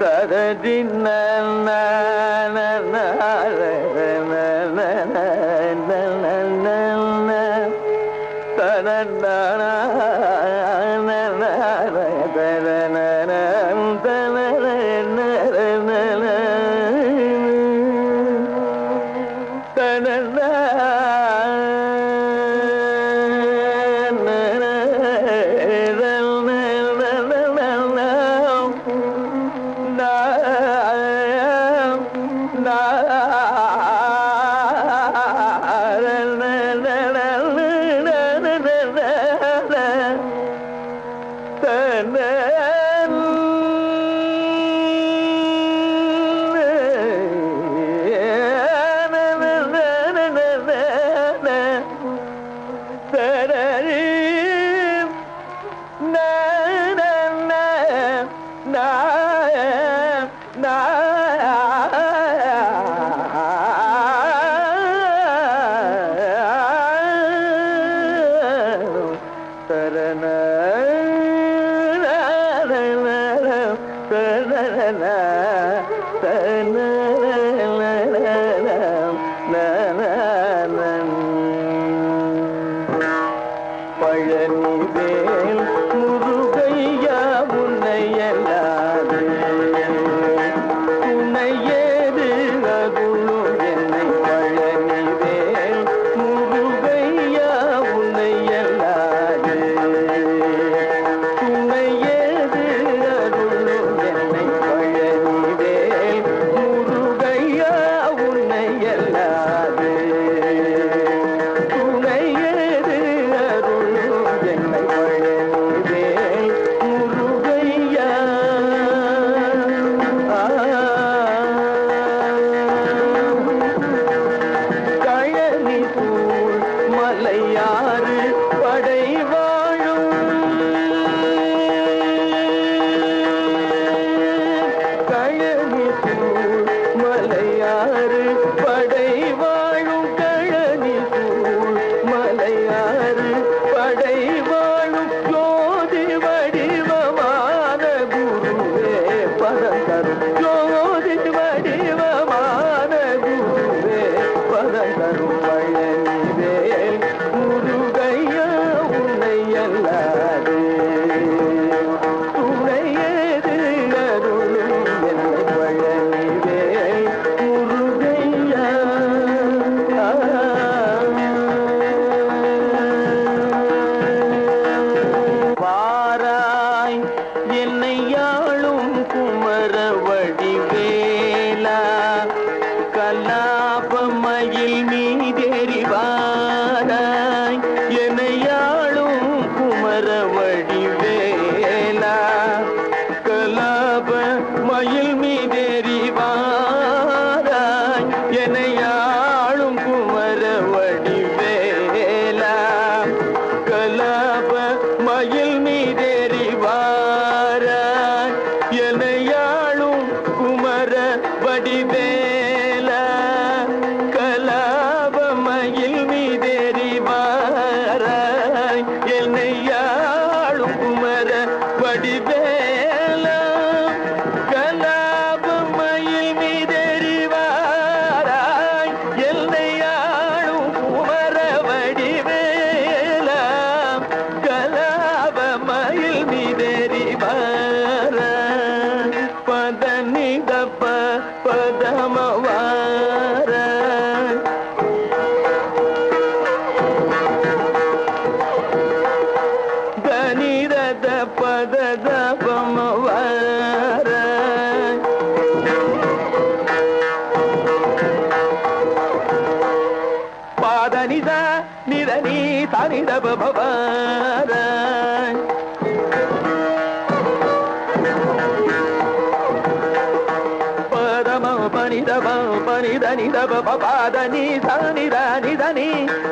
സഹജി നന്ന la Palanivel முருகையா உன்னை எல்லாம் கலாபமயில் மீதெறிவாராய் எனையாளும் குமர வடிவேலா. கலாப மயில் என்னை யாழும் குமர வடிவே నిడభవార పరమ పనిదవ పనిద నిదవ పపాదని సనిద నిదని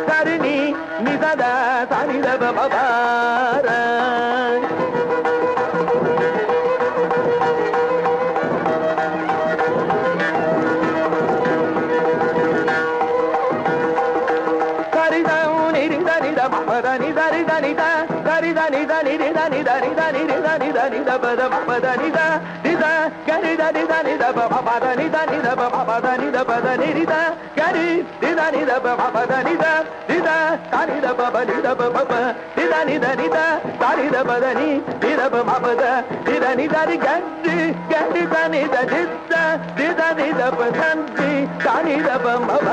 సరిని నిసద సనిదవ పపార నిరి దని దబ పద ని దరి దని ద దరి దని దని రి దని దని దని రి దని దని దబ దబ పద ని ద రి ద గరి దని దని దబ పద ని దని దబ పద ని దబ దని రి ద గరి రి దని దబ పద ని ద రి ద దని దబ ని దబ పప రి దని దని ద దని దబ దని రి దబ పద రి దని దని గరి గరి దని ద రి ద రి దని దబ దని దని దబ మమ